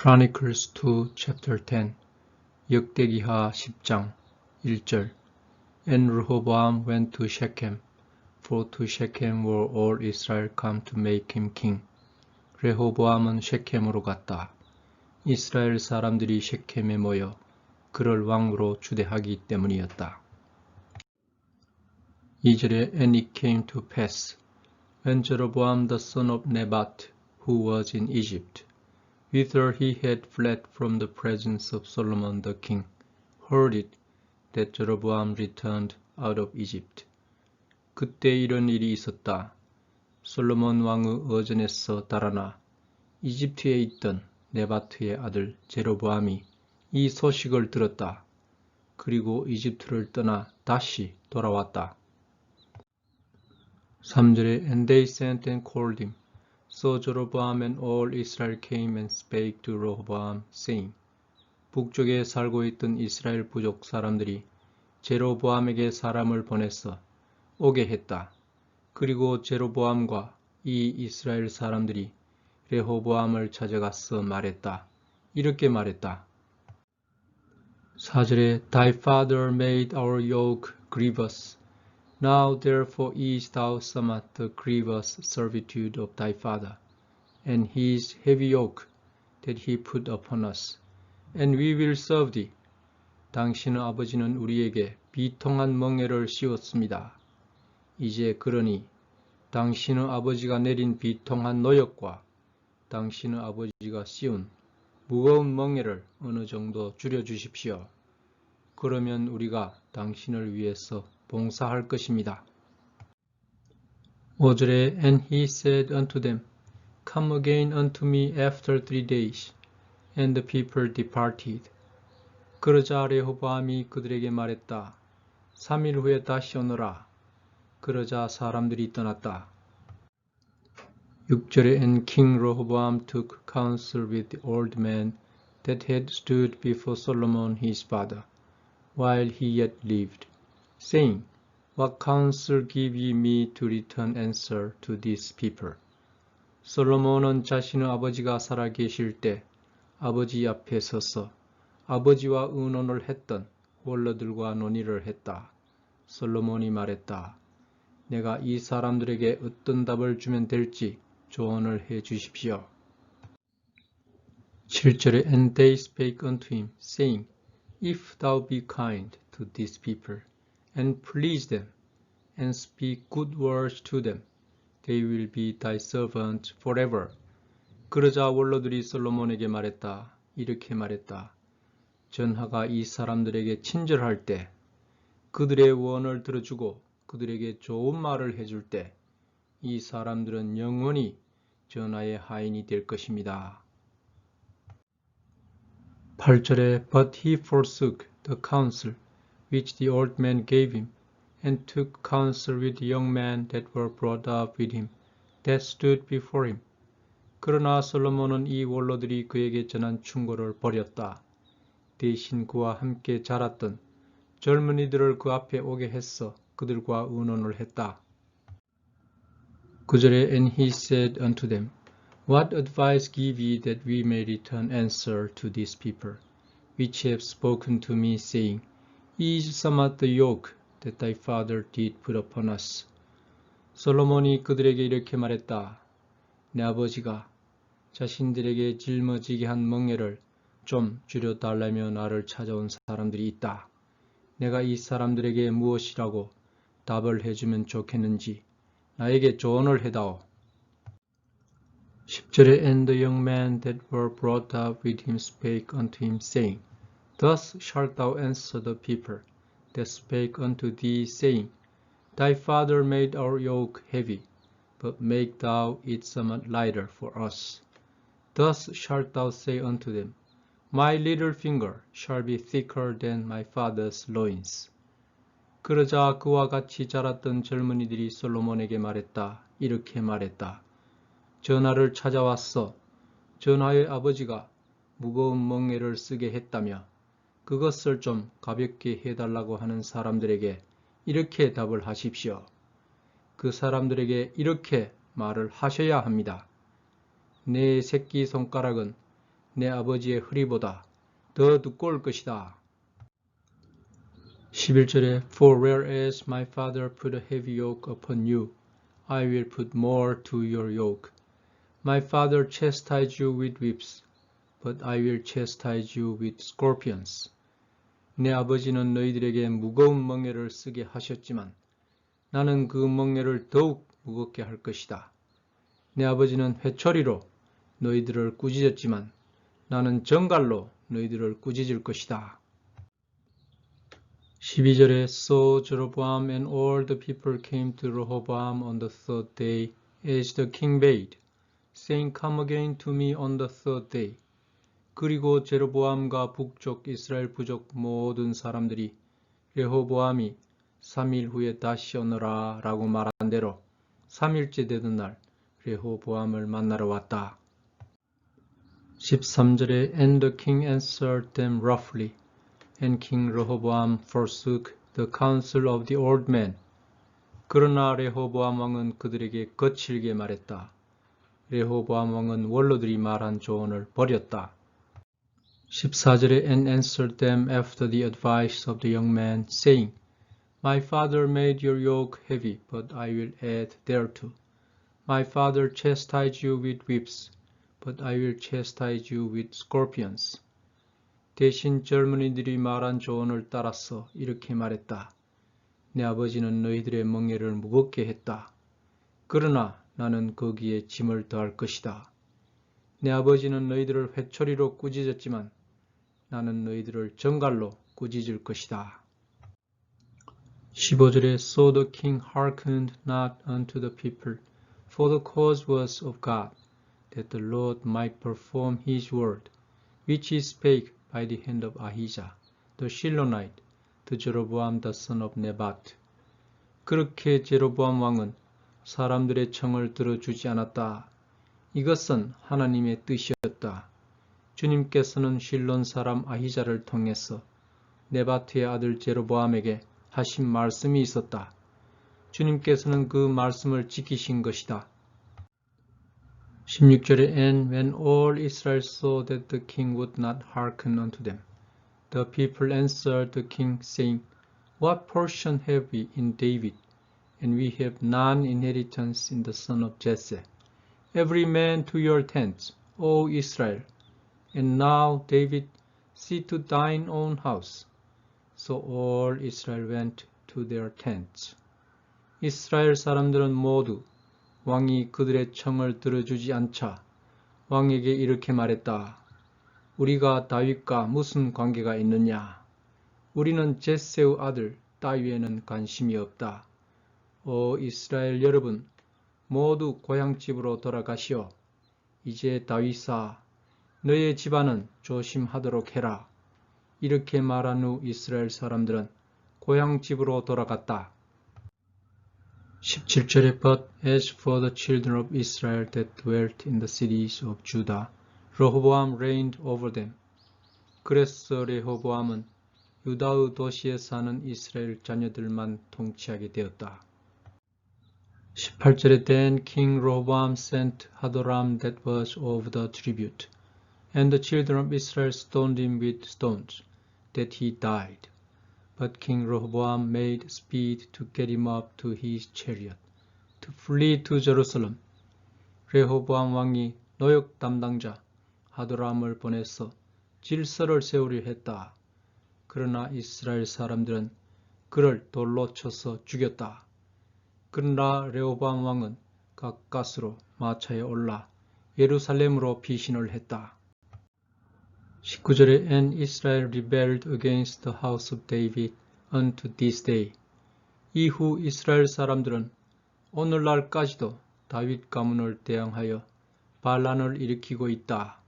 Chronicles 2 chapter 10 역대기하 10장 1절 And Rehoboam went to Shechem, for to Shechem were all Israel come to make him king. 레호보암은 셰켐으로 갔다. 이스라엘 사람들이 셰켐에 모여 그를 왕으로 주대하기 때문이었다. 2절에 And it came to pass, when Jeroboam the son of Nebat, who was in Egypt, whither he had fled from the presence of Solomon the king, heard it, that Jeroboam returned out of Egypt. 그때 이런 일이 있었다. 솔로몬 왕의 어전에서 달아나 이집트에 있던 네바트의 아들 제로보암이 이 소식을 들었다. 그리고 이집트를 떠나 다시 돌아왔다. 3절에 And they sent and called him. So Jeroboam and all Israel came and spake to Rehoboam, saying, 북쪽에 살고 있던 이스라엘 부족 사람들이 제로보암에게 사람을 보내서 오게 했다. 그리고 제로보암과 이 이스라엘 사람들이 레호보암을 찾아가서 말했다. 이렇게 말했다. 4절에 Thy father made our yoke grievous. Now therefore ease thou somewhat the grievous servitude of thy father, and his heavy yoke that he put upon us, and we will serve thee. 당신의 아버지는 우리에게 비통한 멍에를 씌웠습니다. 이제 그러니 당신의 아버지가 내린 비통한 노역과 당신의 아버지가 씌운 무거운 멍에를 어느 정도 줄여주십시오. 그러면 우리가 당신을 위해서 봉사할 것입니다. 5절에 And he said unto them, Come again unto me after three days. And the people departed. 그러자 레호보암이 그들에게 말했다. 3일 후에 다시 오너라. 그러자 사람들이 떠났다. 6절에 And King Rehoboam took counsel with the old men that had stood before Solomon his father, while he yet lived, saying, What counsel give ye me to return answer to this people? 솔로몬은 자신의 아버지가 살아계실 때 아버지 앞에 서서 아버지와 의논을 했던 원로들과 논의를 했다. 솔로몬이 말했다. 내가 이 사람들에게 어떤 답을 주면 될지 조언을 해 주십시오. 7절에 And they spake unto him, saying, If thou be kind to these people, and please them, and speak good words to them, they will be thy servant forever. 그러자 원로들이 솔로몬에게 말했다. 이렇게 말했다. 전하가 이 사람들에게 친절할 때, 그들의 원을 들어주고 그들에게 좋은 말을 해줄 때, 이 사람들은 영원히 전하의 하인이 될 것입니다. 8절에 But he forsook the counsel which the old man gave him, and took counsel with the young men that were brought up with him, that stood before him. 그러나 솔로몬은 이 원로들이 그에게 전한 충고를 버렸다. 대신 그와 함께 자랐던 젊은이들을 그 앞에 오게 했어 그들과 의논을 했다. 9절에 And he said unto them, What advice give ye that we may return answer to these people, which have spoken to me, saying, Ease somewhat the yoke that thy father did put upon us. 솔로몬이 그들에게 이렇게 말했다. 내 아버지가 자신들에게 짊어지게 한 멍에를 좀 줄여달라며 나를 찾아온 사람들이 있다. 내가 이 사람들에게 무엇이라고 답을 해주면 좋겠는지 나에게 조언을 해다오. 10절에 And the young men that were brought up with him spake unto him, saying, Thus shalt thou answer the people that spake unto thee, saying, Thy father made our yoke heavy, but make thou it somewhat lighter for us. Thus shalt thou say unto them, My little finger shall be thicker than my father's loins. 그러자 그와 같이 자랐던 젊은이들이 솔로몬에게 말했다. 이렇게 말했다. 전하를 찾아왔어. 전하의 아버지가 무거운 멍에를 쓰게 했다며 그것을 좀 가볍게 해달라고 하는 사람들에게 이렇게 답을 하십시오. 그 사람들에게 이렇게 말을 하셔야 합니다. 내 새끼 손가락은 내 아버지의 허리보다 더 두꺼울 것이다. 11절에 For whereas my father put a heavy yoke upon you, I will put more to your yoke. My father chastised you with whips, but I will chastise you with scorpions. 내 아버지는 너희들에게 무거운 멍에를 쓰게 하셨지만 나는 그 멍에를 더욱 무겁게 할 것이다. 내 아버지는 회초리로 너희들을 꾸짖었지만 나는 정갈로 너희들을 꾸짖을 것이다. 12절에 So Jeroboam and all the people came to Rehoboam on the third day as the king bade, saying, Come again to me on the third day. 그리고 제로보암과 북쪽 이스라엘 부족 모든 사람들이 레호보암이 3일 후에 다시 오너라 라고 말한 대로 3일째 되던 날 레호보암을 만나러 왔다. 13절에 And the king answered them roughly, and King Rehoboam forsook the counsel of the old man. 그러나 레호보암 왕은 그들에게 거칠게 말했다. 레호보암 왕은 원로들이 말한 조언을 버렸다. 14절에 And answered them after the advice of the young man, saying, My father made your yoke heavy, but I will add thereto. My father chastised you with whips, but I will chastise you with scorpions. 대신 젊은이들이 말한 조언을 따라서 이렇게 말했다. 내 아버지는 너희들의 멍에를 무겁게 했다. 그러나 나는 거기에 짐을 더할 것이다. 내 아버지는 너희들을 회초리로 꾸짖었지만 나는 너희들을 정갈로 꾸짖을 것이다. 15절에 So the king hearkened not unto the people, for the cause was of God, that the Lord might perform his word, which he spake by the hand of Ahijah, the Shilonite, to Jeroboam the son of Nebat. 그렇게 제로보암 왕은 사람들의 청을 들어주지 않았다. 이것은 하나님의 뜻이었다. 주님께서는 실론 사람 아히자를 통해서 네바트의 아들 제로보암에게 하신 말씀이 있었다. 주님께서는 그 말씀을 지키신 것이다. 16절에 And when all Israel saw that the king would not hearken unto them, the people answered the king, saying, What portion have we in David? And we have none inheritance in the son of Jesse. Every man to your tents, O Israel. And now, David, see to thine own house. So all Israel went to their tents. 이스라엘 사람들은 모두 왕이 그들의 청을 들어주지 않자 왕에게 이렇게 말했다. 우리가 다윗과 무슨 관계가 있느냐? 우리는 제세의 아들 따위에는 관심이 없다. 오 이스라엘 여러분, 모두 고향집으로 돌아가시오. 이제 다윗아, 너의 집안은 조심하도록 해라. 이렇게 말한 후 이스라엘 사람들은 고향 집으로 돌아갔다. 17절에 But as for the children of Israel that dwelt in the cities of Judah, Rehoboam reigned over them. 그래서 레호보암은 유다의 도시에 사는 이스라엘 자녀들만 통치하게 되었다. 18절에 Then King Rehoboam sent Hadoram that was of the tribute, and the children of Israel stoned him with stones, that he died. But King Rehoboam made speed to get him up to his chariot, to flee to Jerusalem. 레호보암 왕이 노역 담당자 하도람을 보내서 질서를 세우려 했다. 그러나 이스라엘 사람들은 그를 돌로 쳐서 죽였다. 그러나 레호보암 왕은 가까스로 마차에 올라 예루살렘으로 피신을 했다. 19절에 And Israel rebelled against the house of David unto this day. 이후 이스라엘 사람들은 오늘날까지도 다윗 가문을 대항하여 반란을 일으키고 있다.